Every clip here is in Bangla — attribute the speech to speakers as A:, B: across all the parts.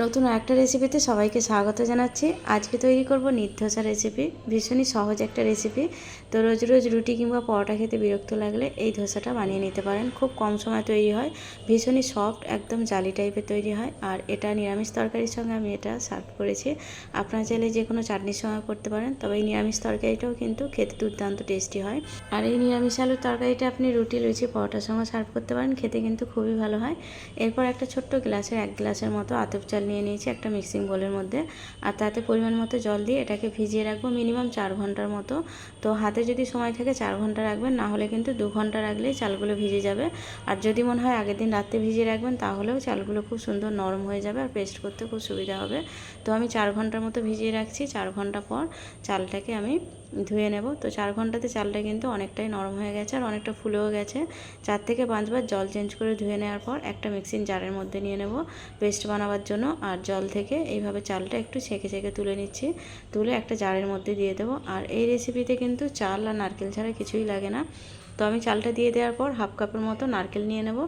A: নতুন একটা রেসিপিতে সবাইকে স্বাগত জানাচ্ছি। আজকে তৈরি করব নির্ধসা রেসিপি ভীষণই সহজ একটা রেসিপি তো রোজ রোজ রুটি কিংবা পরোটা খেতে বিরক্ত লাগলে এই ধোসাটা বানিয়ে নিতে পারেন। খুব কম সময় তৈরি হয়, ভীষণই সফট একদম জালি টাইপের তৈরি হয়। আর এটা নিরামিষ তরকারির সঙ্গে আমি এটা সার্ভ করেছি। আপনারা চাইলে যে কোনো চাটনির সঙ্গে করতে পারেন, তবে এই নিরামিষ তরকারিটাও কিন্তু খেতে দুর্দান্ত টেস্টি হয়। আর এই নিরামিষ আলুর তরকারিটা আপনি রুটি, লুচি, পরোটার সঙ্গে সার্ভ করতে পারেন, খেতে কিন্তু খুবই ভালো হয়। এরপর একটা ছোট্ট গ্লাসের এক গ্লাসের মতো আতপ চাল নিয়ে নিয়েছি একটা মিক্সিং বোলের মধ্যে। আর তাতে পরিমাণ মতো জল দিয়ে এটাকে ভিজিয়ে রাখব মিনিমাম চার ঘণ্টার মতো। তো হাতে যদি সময় থাকে চার ঘণ্টা রাখবেন, না হলে কিন্তু দু ঘণ্টা রাখলেই চালগুলো ভিজে যাবে। আর যদি মনে হয় আগের দিন রাত্রে ভিজিয়ে রাখবেন, তাহলেও চালগুলো খুব সুন্দর নরম হয়ে যাবে আর পেস্ট করতে খুব সুবিধা হবে। তো আমি চার ঘণ্টার মতো ভিজিয়ে রাখছি, চার ঘণ্টা পর চালটাকে আমি ধুয়ে নেব। তো চার ঘন্টাতে চালটা কিন্তু অনেকটাই নরম হয়ে গেছে আর অনেকটা ফুলেও গেছে। চার থেকে পাঁচবার জল চেঞ্জ করে ধুয়ে নেওয়ার পর একটা মিক্সিং জারের মধ্যে নিয়ে নেব। পেস্ট বানাবার জন্য আর জল থেকে এইভাবে চালটা একটু ছেঁকে ছেঁকে তুলে নিচ্ছি। তুলে একটা জারের মধ্যে দিয়ে দেবো। আর এই রেসিপিতে কিন্তু চাল আর নারকেল ছাড়া কিছুই লাগে না। তো আমি চালটা দিয়ে দেওয়ার পর হাফ কাপের মতো নারকেল নিয়ে নেব।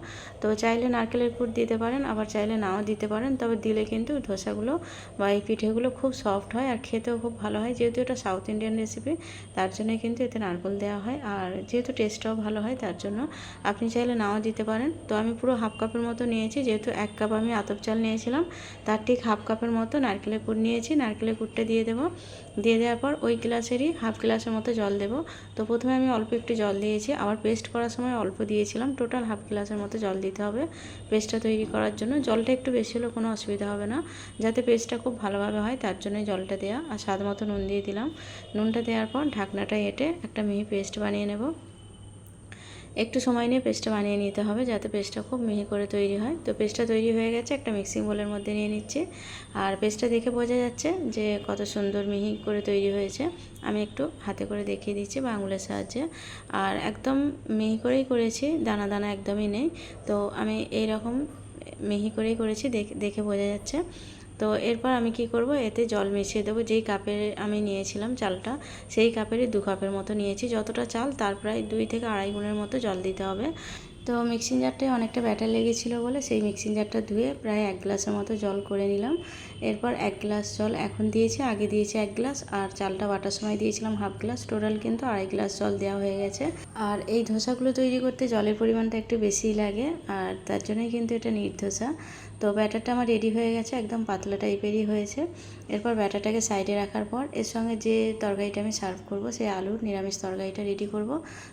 A: তো চাইলে নারকেলের কুট দিতে পারেন, আবার চাইলে নাও দিতে পারেন। তবে দিলে কিন্তু ধোসাগুলো বা এই পিঠেগুলো খুব সফট হয় আর খেতেও খুব ভালো হয়। যেহেতু এটা সাউথ ইন্ডিয়ান রেসিপি তার জন্য কিন্তু এতে নারকেল দেওয়া হয়। আর যেহেতু টেস্টটাও ভালো হয়, তার জন্য আপনি চাইলে নাও দিতে পারেন। তো আমি পুরো হাফ কাপের মতো নিয়েছি। যেহেতু এক কাপ আমি আতপ চাল নিয়েছিলাম, তার ঠিক হাফ কাপের মতো নারকেলের কুট নিয়েছি। নারকেলের কুটটা দিয়ে দেবো। দিয়ে দেওয়ার পর ওই গ্লাসেরই হাফ গ্লাসের মতো জল দেবো। তো প্রথমে আমি অল্প একটু জল দিয়েছি। আবার পেস্ট করার সময় অল্প দিয়েছিলাম। টোটাল হাফ গ্লাসের মতো জল দিতে হবে পেস্টটা তৈরি করার জন্য। জলটা একটু বেশি হলে কোনো অসুবিধা হবে না। যাতে পেস্টটা খুব ভালোভাবে হয়, তার জন্যই জলটা দেওয়া আর স্বাদ মতো নুন দিয়ে দিলাম। নুনটা দেওয়ার পর ঢাকনাটা এঁটে একটা মিহি পেস্ট বানিয়ে নেব। একটু সময় নিয়ে পেস্টটা বানিয়ে নিতে হবে যাতে পেস্টটা খুব মিহি করে তৈরি হয়। তো পেস্টটা তৈরি হয়ে গেছে, একটা মিক্সিং বোলের মধ্যে নিয়ে নিচ্ছি। আর পেস্টটা দেখে বোঝা যাচ্ছে যে কত সুন্দর মিহি করে তৈরি হয়েছে। আমি একটু হাতে করে দেখিয়ে দিচ্ছি বা আঙুলের সাহায্যে। আর একদম মিহি করেই করেছি, দানা দানা একদমই নেই। তো আমি এই রকম মিহি করেই করেছি দেখে বোঝা যাচ্ছে। তো এরপর আমি কি করব? এতে জল মিশিয়ে দেবো। যেই কাপের আমি নিয়েছিলাম চালটা, সেই কাপেরই দু কাপের মতো নিয়েছি। যতটা চাল, তার প্রায় দুই থেকে আড়াই গুণের মতো জল দিতে হবে। তো মিক্সিং জারটায় অনেকটা ব্যাটার লেগেছিলো বলে সেই মিক্সিং জারটা ধুয়ে প্রায় এক গ্লাসের মতো জল করে নিলাম। এরপর এক গ্লাস জল এখন দিয়েছি, আগে দিয়েছি এক গ্লাস আর চালটা বাটার সময় দিয়েছিলাম হাফ গ্লাস টোটাল কিন্তু আড়াই গ্লাস জল দেওয়া হয়ে গেছে। আর এই ধোসাগুলো তৈরি করতে জলের পরিমাণটা একটু বেশিই লাগে, আর তার জন্যই কিন্তু এটা নির্ধোসা। তো ব্যাটারটা আমার রেডি হয়ে গেছে, একদম পাতলা টাইপেরই হয়েছে। এরপর ব্যাটারটাকে সাইডে রাখার পর, এর সঙ্গে যে তরকারিটা আমি সার্ভ করব, সেই আলুর নিরামিষ তরকারিটা রেডি করব।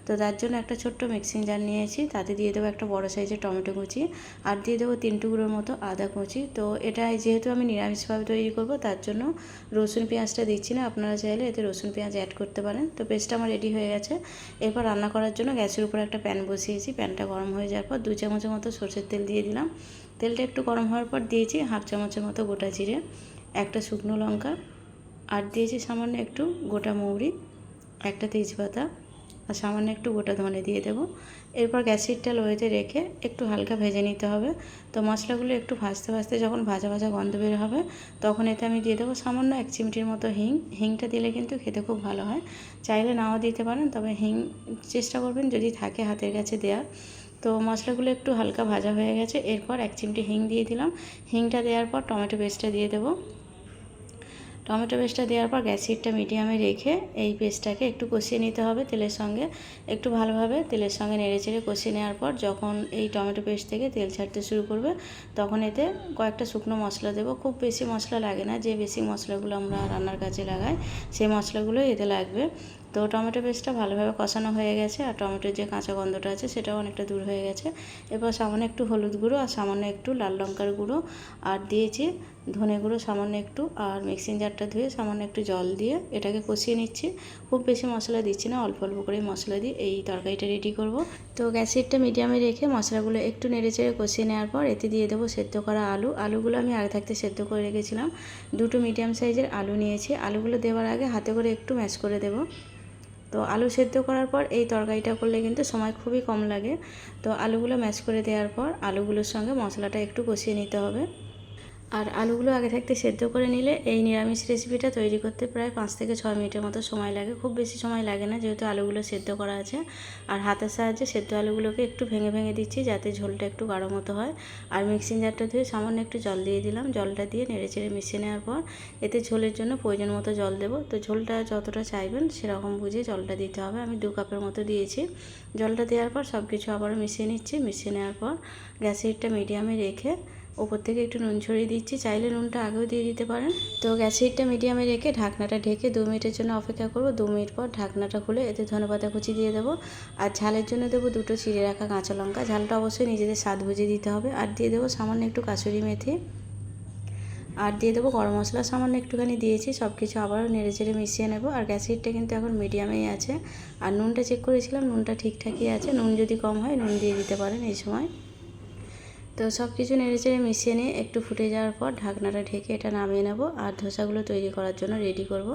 A: তো তার জন্য একটা ছোট্ট মিক্সিং জার নিয়েছি, তাতে দিয়ে দেবো একটা বড় সাইজের টমেটো কুচি আর দিয়ে দেবো তিন টুকরোর মতো আদা কুচি। তো এটা যেহেতু আমি নিরামিষভাবে তৈরি করব, তার জন্য রসুন পেঁয়াজটা দিচ্ছি না, আপনারা চাইলে এতে রসুন পেঁয়াজ অ্যাড করতে পারেন। তো পেস্টটা আমার রেডি হয়ে গেছে। এরপর রান্না করার জন্য গ্যাসের উপর একটা প্যান বসিয়েছি প্যানটা গরম হয়ে যাওয়ার পর দু চামচের মতো সর্ষের তেল দিয়ে দিলাম। তেলটা একটু গরম হওয়ার পর দিয়েছি হাফ চামচের মতো গোটা জিরে, একটা শুকনো লঙ্কা, আর দিয়েছি সামান্য একটু গোটা মৌরি, একটা তেজপাতা, আর সামান্য একটু গোটা ধনে দিয়ে দেবো। এরপর গ্যাসের গ্যাসিটটা লোয়েতে রেখে একটু হালকা ভেজে নিতে হবে। তো মশলাগুলো একটু ভাজতে ভাজতে যখন ভাজা ভাজা গন্ধ বের হবে, তখন এতে আমি দিয়ে দেবো সামান্য এক চিমটির মতো হিং। হিংটা দিলে কিন্তু খেতে খুব ভালো হয়। চাইলে নাও দিতে পারেন, তবে হিং চেষ্টা করবেন যদি থাকে হাতের কাছে দেওয়ার তো মশলাগুলো একটু হালকা ভাজা হয়ে গেছে। এরপর এক চিমটি হিং দিয়ে দিলাম। হিংটা দেওয়ার পর টমেটো পেস্টটা দিয়ে দেবো। টমেটো পেস্টটা দেওয়ার পর গ্যাস হিটটা মিডিয়ামে রেখে এই পেস্টটাকে একটু কষিয়ে নিতে হবে তেলের সঙ্গে। একটু ভালোভাবে তেলের সঙ্গে নেড়ে চেড়ে কষিয়ে নেওয়ার পর যখন এই টমেটো পেস্ট থেকে তেল ছাড়তে শুরু করবে, তখন এতে কয়েকটা শুকনো মশলা দেবো। খুব বেশি মশলা লাগে না, যে বেশি মশলাগুলো আমরা রান্নার কাজে লাগাই, সেই মশলাগুলোই এতে লাগবে। তো টমেটো পেস্টটা ভালোভাবে কষানো হয়ে গেছে, আর টমেটোর যে কাঁচা গন্ধটা আছে সেটাও অনেকটা দূর হয়ে গেছে। এরপর সামান্য একটু হলুদ গুঁড়ো আর সামান্য একটু লাল লঙ্কার গুঁড়ো, আর দিয়েছি ধনে গুঁড়ো সামান্য একটু, আর মিক্সিং জারটা ধুয়ে সামান্য একটু জল দিয়ে এটাকে কষিয়ে নিচ্ছি। খুব বেশি মশলা দিচ্ছি না, অল্প অল্প করে মশলা দিয়ে এই তরকারিটা রেডি করব। তো গ্যাসেরটা মিডিয়ামে রেখে মশলাগুলো একটু নেড়ে চেড়ে কষিয়ে নেওয়ার পর এতে দিয়ে দেবো সেদ্ধ করা আলু। আলুগুলো আমি আগে থাকতে সেদ্ধ করে রেখেছিলাম। দুটো মিডিয়াম সাইজের আলু নিয়েছি। আলুগুলো দেওয়ার আগে হাতে করে একটু ম্যাশ করে দেবো। তো আলু সেদ্ধ করার পর এই তরকারিটা করলে কিন্তু সময় খুবই কম লাগে। তো আলুগুলো ম্যাশ করে দেওয়ার পর আলুগুলোর সঙ্গে মশলাটা একটু কষিয়ে নিতে হবে। আর আলুগুলো আগে থাকতে সেদ্ধ করে নিলে এই নিরামিষ রেসিপিটা তৈরি করতে প্রায় পাঁচ থেকে ছয় মিনিটের মতো সময় লাগে। খুব বেশি সময় লাগে না যেহেতু আলুগুলো সেদ্ধ করা আছে। আর হাতের সাহায্যে সেদ্ধ আলুগুলোকে একটু ভেঙে ভেঙে দিচ্ছি যাতে ঝোলটা একটু গাঢ় মতো হয়। আর মিক্সিং জারটা ধুয়ে সামান্য একটু জল দিয়ে দিলাম। জলটা দিয়ে নেড়ে চেড়ে মিশিয়ে নেওয়ার পর এতে ঝোলের জন্য প্রয়োজন মতো জল দেবো। তো ঝোলটা যতটা চাইবেন সেরকম বুঝে জলটা দিতে হবে। আমি দু কাপের মতো দিয়েছি। জলটা দেওয়ার পর সব কিছু আবারও মিশিয়ে নিচ্ছি। মিশিয়ে নেওয়ার পর গ্যাসের হিটটা মিডিয়ামে রেখে ওপর থেকে একটু নুন ছড়িয়ে দিচ্ছি, চাইলে নুনটা আগেও দিয়ে দিতে পারেন। তো গ্যাসের হিটটা মিডিয়ামে রেখে ঢাকনাটা ঢেকে দু মিনিটের জন্য অপেক্ষা করব। দু মিনিট পর ঢাকনাটা খুলে এতে ধনেপাতা কুচি দিয়ে দেবো। আর ঝালের জন্য দেবো দুটো চিড়ে রাখা কাঁচা লঙ্কা। ঝালটা অবশ্যই নিজেদের স্বাদ বুঝে দিতে হবে। আর দিয়ে দেবো সামান্য একটু কাসুরি মেথি। আর দিয়ে দেবো গরম মশলা সামান্য একটুখানি দিয়েছি সব কিছু আবারও নেড়ে চেড়ে মিশিয়ে নেব। আর গ্যাস হিটটা কিন্তু এখন মিডিয়ামেই আছে। আর নুনটা চেক করেছিলাম, নুনটা ঠিকঠাকই আছে। নুন যদি কম হয় নুন দিয়ে দিতে পারেন এই সময়। তো সব কিছু নেড়ে চেড়ে মিশিয়ে নিয়ে একটু ফুটে যাওয়ার পর ঢাকনাটা ঢেকে এটা নামিয়ে নেব আর ধোসাগুলো তৈরি করার জন্য রেডি করব।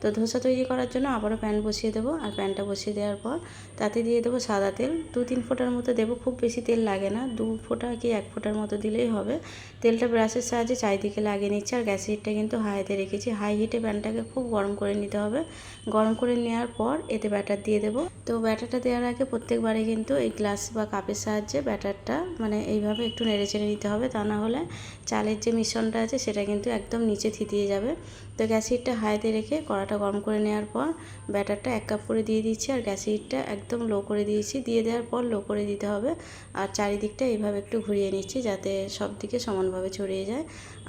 A: তো ধোসা তৈরি করার জন্য আবারও প্যান বসিয়ে দেবো আর প্যানটা বসিয়ে দেওয়ার পর তাতে দিয়ে দেবো সাদা তেল। দু তিন ফোঁটার মতো দেবো, খুব বেশি তেল লাগে না, দু ফোঁটা কি এক ফোঁটার মতো দিলেই হবে। তেলটা ব্রাশের সাহায্যে চারিদিকে লাগিয়ে নিচ্ছে আর গ্যাসের হিটটা কিন্তু হাইতে রেখেছি। হাই হিটে প্যানটাকে খুব গরম করে নিতে হবে। গরম করে নেওয়ার পর এতে ব্যাটার দিয়ে দেবো। তো ব্যাটারটা দেওয়ার আগে প্রত্যেকবারে কিন্তু এই গ্লাস বা কাপের সাহায্যে ব্যাটারটা মানে এইভাবে একটু নেড়ে চেড়ে নিতে হবে, তা না হলে চালের যে মিশ্রণটা আছে সেটা কিন্তু একদম নিচে থিতিয়ে যাবে। তো গ্যাস হিটটা হাইতে রেখে কড়াটা গরম করে নেওয়ার পর ব্যাটারটা এক কাপ করে দিয়ে দিচ্ছি আর গ্যাস হিটটা একদম লো করে দিয়েছি। দিয়ে দেওয়ার পর লো করে দিতে হবে আর চারিদিকটা এইভাবে একটু ঘুরিয়ে নিচ্ছি যাতে সব দিকে সমানভাবে ছড়িয়ে যায়।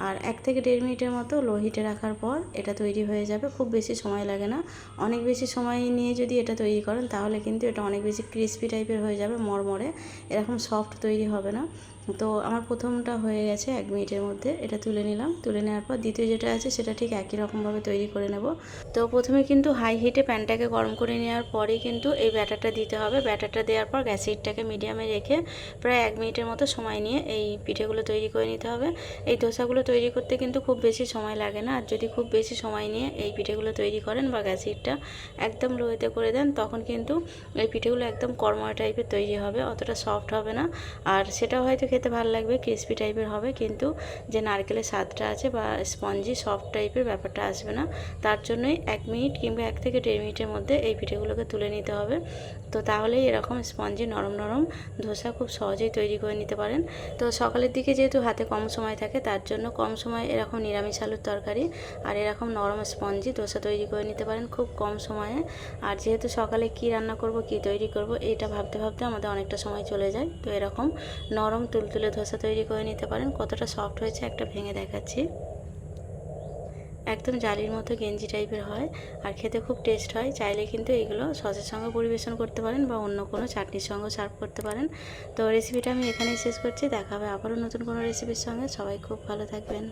A: আর এক থেকে দেড় মিনিটের মতো লো হিটে রাখার পর এটা তৈরি হয়ে যাবে। খুব বেশি সময় লাগে না। অনেক বেশি সময় নিয়ে যদি এটা তৈরি করেন তাহলে কিন্তু এটা অনেক বেশি ক্রিস্পি টাইপের হয়ে যাবে, মরমরে। এরকম সফট তৈরি হবে না। তো আমার প্রথমটা হয়ে গেছে এক মিনিটের মধ্যে, এটা তুলে নিলাম। তুলে নেওয়ার পর দ্বিতীয় যেটা আছে সেটা ঠিক একই রকমভাবে তৈরি করে নেব। তো প্রথমে কিন্তু হাই হিটে প্যানটাকে গরম করে নেওয়ার পরেই কিন্তু এই ব্যাটারটা দিতে হবে। ব্যাটারটা দেওয়ার পর গ্যাস হিটটাকে মিডিয়ামে রেখে প্রায় এক মিনিটের মতো সময় নিয়ে এই পিঠেগুলো তৈরি করে নিতে হবে। এই ধোসাগুলো তৈরি করতে কিন্তু খুব বেশি সময় লাগে না। আর যদি খুব বেশি সময় নিয়ে এই পিঠেগুলো তৈরি করেন বা গ্যাস হিটটা একদম লোয়েতে করে দেন, তখন কিন্তু এই পিঠেগুলো একদম কর্ময় টাইপের তৈরি হবে, অতটা সফট হবে না। আর সেটাও হয়তো খেতে ভালো লাগবে ক্রিসপি টাইপের হবে, কিন্তু যে নারকেলের স্বাদটা আছে বা স্পঞ্জি সফট টাইপের ব্যাপারটা আসবে না। তার জন্যই এক মিনিট কিংবা এক থেকে দেড় মিনিটের মধ্যে এই পিঠেগুলোকে তুলে নিতে হবে। তো তাহলেই এরকম স্পঞ্জি নরম নরম ধোসা খুব সহজেই তৈরি করে নিতে পারেন। তো সকালের দিকে যেহেতু হাতে কম সময় থাকে, তার জন্য কম সময় এরকম নিরামিষ আলুর তরকারি আর এরকম নরম স্পঞ্জি ধোসা তৈরি করে নিতে পারেন খুব কম সময়ে। আর যেহেতু সকালে কি রান্না করব, কি তৈরি করব, এটা ভাবতে ভাবতে আমাদের অনেকটা সময় চলে যায়। তো এরকম নরম তুলতুলে ধোসা তৈরি করে নিতে পারেন। কতটা সফট হয়েছে একটা ভেঙে দেখাচ্ছি। একদম জালির মতো গেঞ্জি টাইপের হয় আর খেতে খুব টেস্ট হয়। চাইলে কিন্তু এগুলো সসের সঙ্গে পরিবেশন করতে পারেন বা অন্য কোনো চাটনির সঙ্গে সার্ভ করতে পারেন। তো রেসিপিটা আমি এখানেই শেষ করছি। দেখা হবে আবারও নতুন কোনো রেসিপির সঙ্গে। সবাই খুব ভালো থাকবেন।